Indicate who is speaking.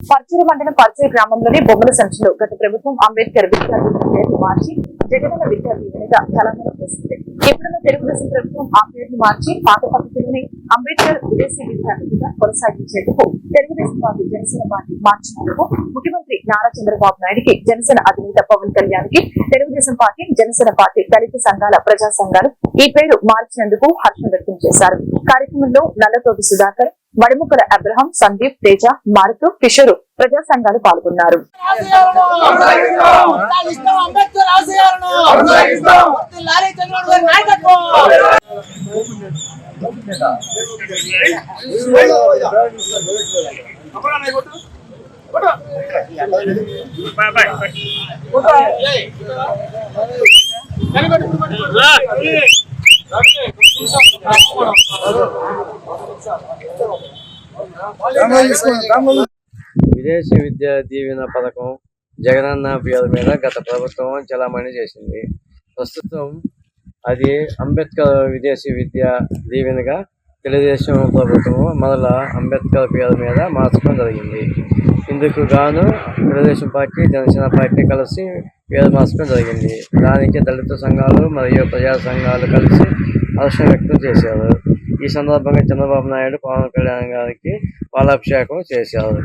Speaker 1: పర్చూరు మండలం పర్చూరు గ్రామంలోని బొమ్మల సంచులు గత ప్రభుత్వం అంబేద్కర్ విద్యార్థుల పేరు మార్చి జగనన్న విద్యా దీవెనగా తెలంగాణ చేసింది. ఇప్పుడున్న తెలుగుదేశం ప్రభుత్వం ఆ పేరును మార్చి పాత పద్ధతిలోనే అంబేద్కర్ విదేశీ విద్యార్థులుగా కొనసాగించేందుకు తెలుగుదేశం పార్టీ జనసేన పార్టీ మార్చినందుకు ముఖ్యమంత్రి నారా చంద్రబాబు నాయుడుకి జనసేన అధినేత పవన్ కళ్యాణ్కి తెలుగుదేశం పార్టీ జనసేన పార్టీ దళిత సంఘాల ప్రజా సంఘాలు ఈ పేరు మార్చినందుకు హర్షం వ్యక్తం చేశారు. కార్యక్రమంలో నల్లతోటి సుధాకర్ మడిముక్కల అబ్రహం సందీప్ తేజ మారుతు కిషోరు ప్రజా సంఘాలు పాల్గొన్నారు.
Speaker 2: విదేశీ విద్యా దీవెన పథకం జగనన్న పేరు మీద గత ప్రభుత్వం చలామణి చేసింది. ప్రస్తుతం అది అంబేద్కర్ విదేశీ విద్యా దీవెనగా తెలుగుదేశం ప్రభుత్వం మొదల అంబేద్కర్ పేరు మీద మార్చడం జరిగింది. ఇందుకు గాను తెలుగుదేశం పార్టీ జనసేన పార్టీ కలిసి పేరు మార్చడం జరిగింది. దానికి దళిత సంఘాలు మరియు ప్రజా సంఘాలు కలిసి హర్షం వ్యక్తం చేశారు. ఈ సందర్భంగా చంద్రబాబు నాయుడు పవన్ కళ్యాణ్ గారికి పాలాభిషేకం చేశారు.